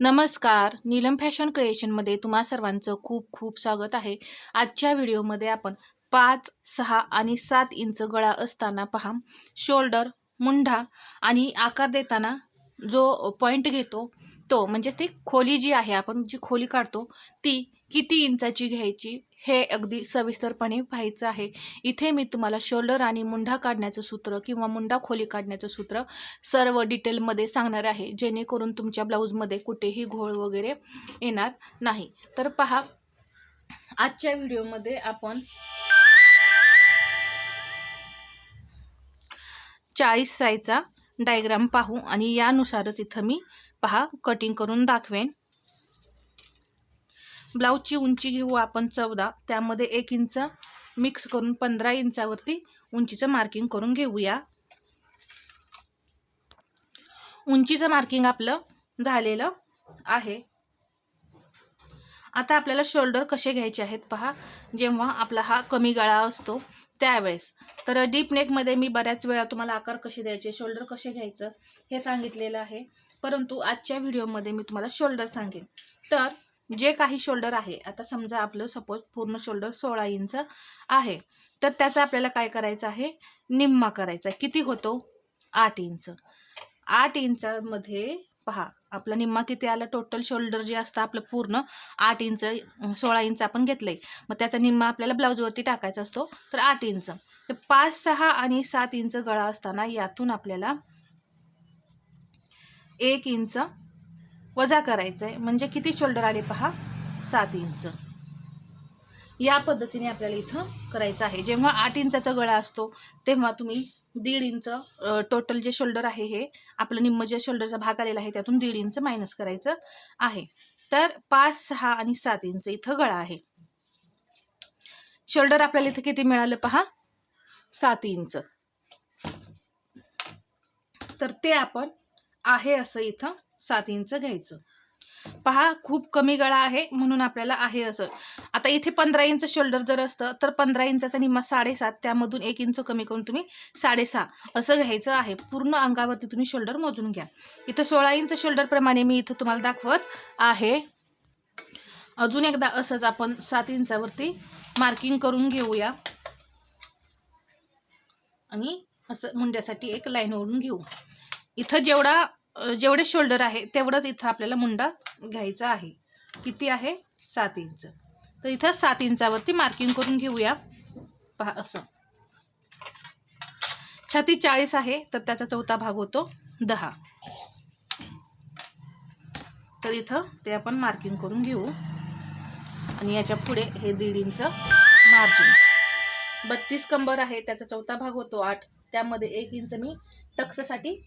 नमस्कार. नीलम फॅशन क्रिएशनमध्ये तुम्हा सर्वांचं खूप खूप स्वागत आहे. आजच्या व्हिडिओमध्ये आपण पाच सहा आणि सात इंच गळा असताना पहा. शोल्डर मुंढा आणि आकार देताना जो पॉईंट घेतो तो म्हणजे ती खोली जी आहे आपण जी खोली काढतो ती किती इंचाची घ्यायची हे अगदी सविस्तरपणे पाहायचं आहे. इथे मी तुम्हाला शोल्डर आणि मुंढा काढण्याचं सूत्र किंवा मुंडा खोली काढण्याचं सूत्र सर्व डिटेलमध्ये सांगणार आहे. जेणेकरून तुमच्या ब्लाऊजमध्ये कुठेही घोळ वगैरे येणार नाही. तर पहा आजच्या व्हिडिओमध्ये आपण चाळीस साईचा डायग्राम पाहू आणि यानुसारच इथं मी पहा कटिंग करून दाखवेन. ब्लाऊजची उंची घेऊ आपण चौदा त्यामध्ये एक इंच मिक्स करून पंधरा इंचावरती उंचीचं मार्किंग करून घेऊया. उंचीचं मार्किंग आपलं झालेलं आहे. आता आपल्याला शोल्डर कसे घ्यायचे आहेत पहा. जेव्हा आपला हा कमी गळा असतो त्यावेळेस. तर डीप नेकमध्ये मी बऱ्याच वेळा तुम्हाला आकार कसे द्यायचे शोल्डर कसे घ्यायचं हे सांगितलेलं आहे. परंतु आजच्या व्हिडिओमध्ये मी तुम्हाला शोल्डर सांगेन. तर जे काही शोल्डर आहे आता समजा आपलं सपोज पूर्ण शोल्डर सोळा इंच आहे. तर त्याचा आपल्याला काय करायचं आहे? निम्मा करायचा आहे. किती होतो? आठ इंच आठ इंचामध्ये पहा आपला निम्मा किती आला? टोटल शोल्डर जे असतं आपलं पूर्ण आठ इंच सोळा इंच आपण घेतलं आहे मग त्याचा निम्मा आपल्याला ब्लाऊजवरती टाकायचा असतो तर आठ इंच. तर पाच सहा आणि सात इंच गळा असताना यातून आपल्याला एक इंच वजा करायचं आहे म्हणजे किती शोल्डर आले पहा? सात इंच. या पद्धतीने आपल्याला इथं करायचं आहे. जेव्हा आठ इंचाचा गळा असतो तेव्हा तुम्ही दीड इंच टोटल जे शोल्डर आहे हे आपलं निम्म जे शोल्डरचा भाग आलेला आहे त्यातून दीड इंच मायनस करायचं आहे. तर पाच सहा आणि सात इंच इथं गळा आहे. शोल्डर आपल्याला इथं किती मिळालं पहा? सात इंच. तर ते आपण आहे असं इथं सात इंच घ्यायचं. पहा खूप कमी गळा आहे म्हणून आपल्याला आहे असं. आता इथे पंधरा इंच शोल्डर जर असतं तर पंधरा इंचाचा निम्मा साडेसात त्यामधून एक इंच कमी करून तुम्ही साडेसहा असं घ्यायचं आहे. पूर्ण अंगावरती तुम्ही शोल्डर मोजून घ्या. इथं सोळा इंच शोल्डरप्रमाणे मी इथं तुम्हाला दाखवत आहे. अजून एकदा असंच आपण सात इंचावरती मार्किंग करून घेऊया. आणि असं मुंड्यासाठी एक लाईन ओढून घेऊ. इथं जेवढा जेवढे शोल्डर आहे तेवढंच इथं आपल्याला मुंडा घ्यायचा आहे. किती आहे? सात इंच. तर इथं सात इंचावरती मार्किंग करून घेऊया. पहा असं. छाती चाळीस आहे तर त्याचा चौथा भाग होतो दहा. तर इथं ते आपण मार्किंग करून घेऊ. आणि याच्यापुढे हे दीड इंच मार्जिन बत्तीस कंबर आहे त्याचा चौथा भाग होतो आठ. त्यामध्ये एक इंच मी टक्ससाठी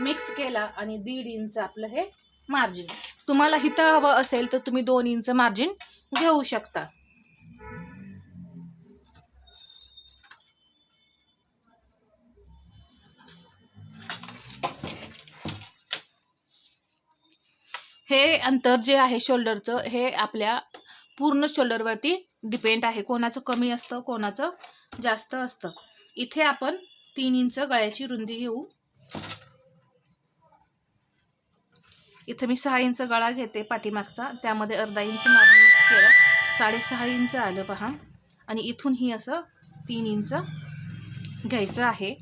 मिक्स केला आणि दीड इंच आपलं हे मार्जिन तुम्हाला हिथं हवं असेल तर तुम्ही दोन इंच मार्जिन घेऊ शकता. हे अंतर जे आहे शोल्डरचं हे आपल्या पूर्ण शोल्डरवरती डिपेंड आहे. कोणाचं कमी असतं कोणाचं जास्त असतं. इथे आपण तीन इंच गळ्याची रुंदी घेऊ. इथं मी सहा इंच गळा घेते पाठीमागचा. त्यामध्ये अर्धा इंच मार्जिन मिक्स केलं. साडेसहा इंच आलं पहा. आणि इथून ही असं तीन इंच घ्यायचं आहे.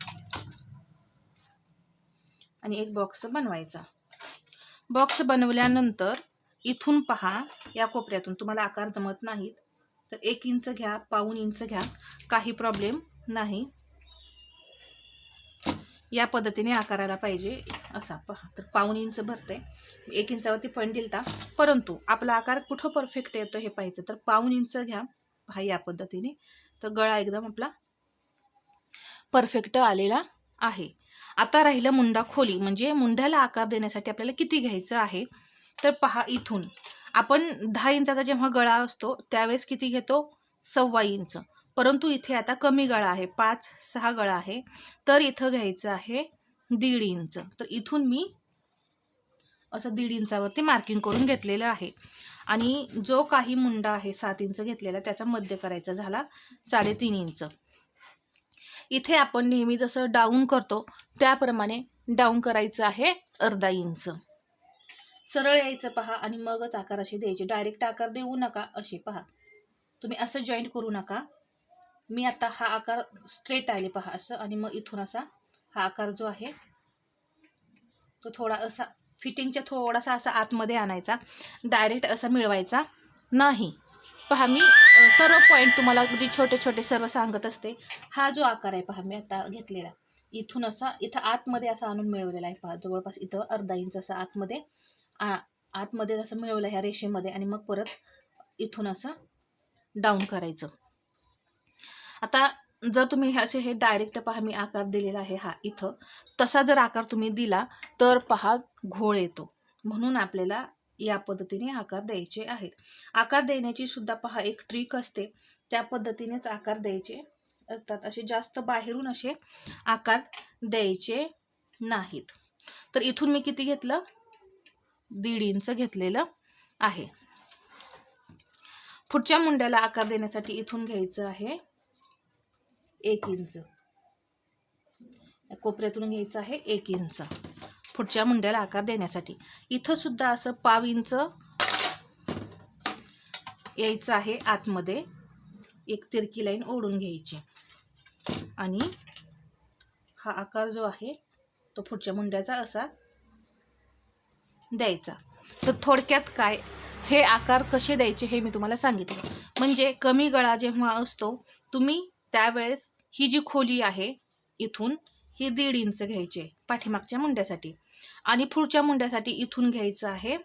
आणि एक बॉक्स बनवायचा. बॉक्स बनवल्यानंतर इथून पहा या कोपऱ्यातून. तुम्हाला आकार जमत नाहीत. तर एक इंच घ्या पाऊन इंच घ्या. काही प्रॉब्लेम नाही. या पद्धतीने आकाराला पाहिजे असा. पहा तर पाऊन इंच भरते एक इंचावरती पण दिलता. परंतु आपला आकार कुठं परफेक्ट येतो हे पाहिजे तर पाऊन इंच घ्या. पहा या पद्धतीने. तर गळा एकदम आपला परफेक्ट आलेला आहे. आता राहिलं मुंडा खोली. म्हणजे मुंड्याला आकार देण्यासाठी आपल्याला किती घ्यायचं आहे? तर पहा इथून. आपण दहा इंचाचा जेव्हा गळा असतो त्यावेळेस किती घेतो? सव्वा इंच. परंतु इथे आता कमी गळा आहे पाच सहा गळा आहे. तर इथं घ्यायचं आहे दीड इंच. तर इथून मी असं दीड इंचावरती मार्किंग करून घेतलेलं आहे. आणि जो काही मुंडा आहे सात इंच घेतलेला त्याचा मध्य करायचा झाला साडेतीन इंच. इथे आपण नेहमी जसं डाऊन करतो त्याप्रमाणे डाऊन करायचं आहे अर्धा इंच. सरळ यायचं पहा आणि मगच आकार असे द्यायचे. डायरेक्ट आकार देऊ नका असे पहा. तुम्ही असं जॉईंट करू नका. मी आता हा आकार स्ट्रेट आले पहा असं आणि मग इथून असा हा आकार जो आहे तो थोडा असा फिटिंगच्या थोडासा असा आतमध्ये आणायचा. डायरेक्ट असा मिळवायचा नाही. पहा मी सर्व पॉईंट तुम्हाला अगदी छोटे छोटे सर्व सांगत असते. हा जो आकार आहे पहा मी आता घेतलेला. इथून असा इथं आतमध्ये असा आणून मिळवलेला आहे पहा. जवळपास इथं अर्धा इंच असं आतमध्ये आ आतमध्ये असं मिळवलं ह्या रेषेमध्ये आणि मग परत इथून असं डाऊन करायचं. आता जर तुम्ही हे असे हे डायरेक्ट पहा मी आकार दिलेला आहे हा इथं. तसा जर आकार तुम्ही दिला तर पहा घोळ येतो. म्हणून आपल्याला या पद्धतीने आकार द्यायचे आहेत. आकार देण्याची सुद्धा पहा एक ट्रिक असते. त्या पद्धतीनेच आकार द्यायचे असतात. असे जास्त बाहेरून असे आकार द्यायचे नाहीत. तर इथून मी किती घेतलं? दीड इंच घेतलेलं आहे. पुढच्या मुंड्याला आकार देण्यासाठी इथून घ्यायचं आहे. एक इंच. कोपऱ्यातून घ्यायचं आहे एक इंच. पुढच्या मुंड्याला आकार देण्यासाठी. इथं सुद्धा असं पाव इंच यायचं आहे आतमध्ये. एक तिरकी लाईन ओढून घ्यायची. आणि हा आकार जो आहे तो पुढच्या मुंड्याचा असा द्यायचा. तर थोडक्यात काय हे आकार कसे द्यायचे हे मी तुम्हाला सांगितलं. म्हणजे कमी गळा जेव्हा असतो तुम्ही त्यावेळेस ही जी खोली आहे इथून ही दीड इंच घ्यायचे पाठीमागच्या मुंड्यासाठी. आणि पुढच्या मुंड्यासाठी इथून घ्यायचं आहे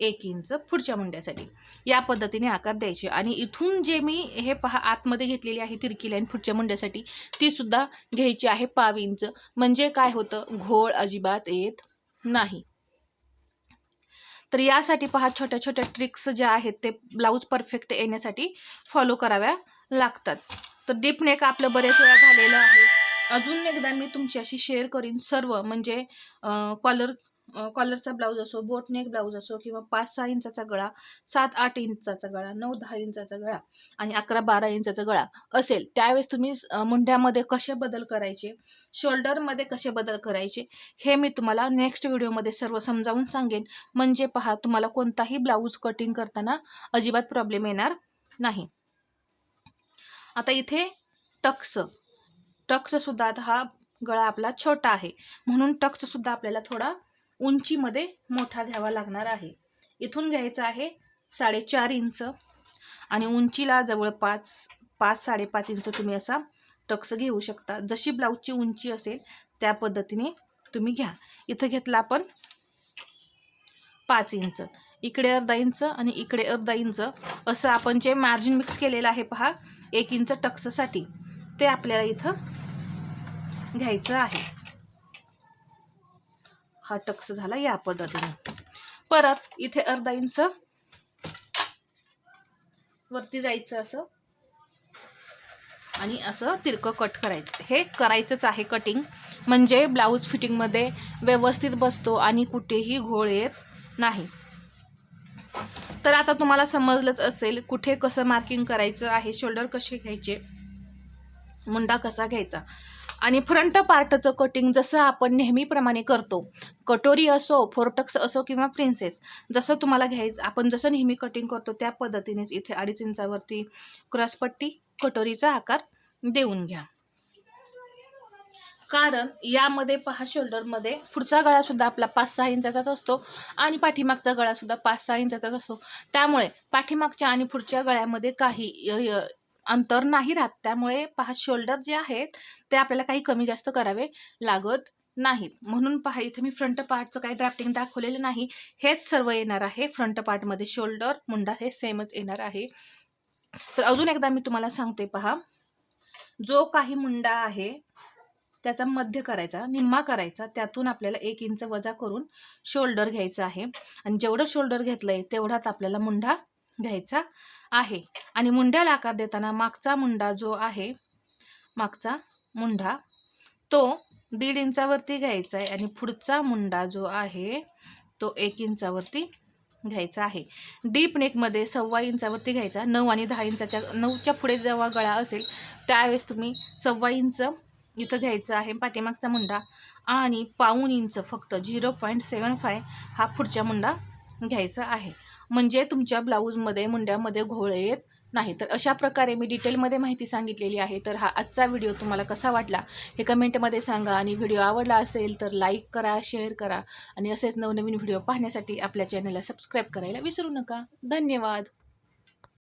एक इंच पुढच्या मुंड्यासाठी. या पद्धतीने आकार द्यायचे. आणि इथून जे मी हे पहा आतमध्ये घेतलेली आहे तिरकी लाईन पुढच्या मुंड्यासाठी तीसुद्धा घ्यायची आहे पाव इंच. म्हणजे काय होतं? घोळ अजिबात येत नाही. तर यासाठी पहा छोट्या छोट्या ट्रिक्स ज्या आहेत ते ब्लाऊज परफेक्ट येण्यासाठी फॉलो कराव्या लागतात. तर डीप नेक आपलं बरेच वेळा झालेलं आहे. अजून एकदा मी तुमच्याशी शेअर करीन सर्व म्हणजे कॉलर कॉलरचा ब्लाऊज असो बोटनेक ब्लाऊज असो किंवा पाच सहा इंचाचा गळा सात आठ इंचाचा गळा नऊ दहा इंचाचा गळा आणि अकरा बारा इंचाचा गळा असेल त्यावेळेस तुम्ही मुंड्यामध्ये कसे बदल करायचे शोल्डरमध्ये कसे बदल करायचे हे मी तुम्हाला नेक्स्ट व्हिडिओमध्ये सर्व समजावून सांगेन. म्हणजे पहा तुम्हाला कोणताही ब्लाऊज कटिंग करताना अजिबात प्रॉब्लेम येणार नाही. आता इथे टक्स. टक्ससुद्धा आता हा गळा आपला छोटा आहे. म्हणून टक्ससुद्धा आपल्याला थोडा उंचीमध्ये मोठा घ्यावा लागणार आहे. इथून घ्यायचा आहे साडेचार इंच. आणि उंचीला जवळपास पाच साडेपाच इंच तुम्ही असा टक्स घेऊ शकता. जशी ब्लाऊजची उंची असेल त्या पद्धतीने तुम्ही घ्या. इथं घेतला आपण पाच इंच. इकडे अर्धा इंच आणि इकडे अर्धा इंच असं आपण जे मार्जिन मिक्स केलेलं आहे पहा एक इंच टक्ससाठी ते आपल्याला इथं घ्यायचं आहे. हा टक्स झाला या पद्धतीने. परत इथे अर्धा इंच वरती जायचं असं आणि असं तिरकं कट करायचं. हे करायचंच आहे कटिंग म्हणजे ब्लाऊज फिटिंगमध्ये व्यवस्थित बसतो आणि कुठेही घोळ येत नाही. तर आता तुम्हाला समजलंच असेल कुठे कसं मार्किंग करायचं आहे शोल्डर कसे घ्यायचे मुंडा कसा घ्यायचा. आणि फ्रंट पार्टचं कटिंग जसं आपण नेहमीप्रमाणे करतो कटोरी असो फोरटक्स असो किंवा प्रिन्सेस जसं तुम्हाला घ्यायचं आपण जसं नेहमी कटिंग करतो त्या पद्धतीनेच इथे अडीच इंचावरती क्रॉसपट्टी कटोरीचा आकार देऊन घ्या. कारण यामध्ये पहा शोल्डरमध्ये पुढचा गळासुद्धा आपला पाच सहा इंचाचाच असतो आणि पाठीमागचा गळासुद्धा पाच सहा इंचाचाच असतो. त्यामुळे पाठीमागच्या आणि पुढच्या गळ्यामध्ये काही य- अंतर नाही राहत. त्यामुळे पहा शोल्डर जे आहेत ते आपल्याला काही कमी जास्त करावे लागत नाहीत. म्हणून पहा इथे मी फ्रंट पार्टचं काही ड्राफ्टिंग दाखवलेलं नाही. हेच सर्व येणार आहे फ्रंट पार्टमध्ये शोल्डर मुंडा हे सेमच येणार आहे. तर अजून एकदा मी तुम्हाला सांगते पहा. जो काही मुंडा आहे त्याचा मध्य करायचा निम्मा करायचा त्यातून आपल्याला एक इंच वजा करून शोल्डर घ्यायचं आहे. आणि जेवढं शोल्डर घेतलं आहे तेवढाच आपल्याला मुंडा घ्यायचा आहे. आणि मुंड्याला आकार देताना मागचा मुंडा जो आहे मागचा मुंडा तो दीड इंचावरती घ्यायचा आहे. आणि पुढचा मुंडा जो आहे तो एक इंचावरती घ्यायचा आहे. डीप नेकमध्ये सव्वा इंचावरती घ्यायचा. नऊ आणि दहा इंचाच्या नऊच्या पुढे जेव्हा गळा असेल त्यावेळेस तुम्ही सव्वा इंच इथं घ्यायचं आहे पाठीमागचा मुंडा आणि पाऊण इंच फक्त झिरो पॉईंट सेवन फाय हा पुढच्या मुंडा घ्यायचा आहे. म्हणजे तुमच्या ब्लाऊजमध्ये मुंड्यामध्ये घोळे येत नाही. तर अशा प्रकारे मी डिटेलमध्ये माहिती सांगितलेली आहे. तर हा आजचा व्हिडिओ तुम्हाला कसा वाटला हे कमेंटमध्ये सांगा. आणि व्हिडिओ आवडला असेल तर लाईक करा शेअर करा. आणि असेच नवनवीन व्हिडिओ पाहण्यासाठी आपल्या चॅनलला सबस्क्राईब करायला विसरू नका. धन्यवाद.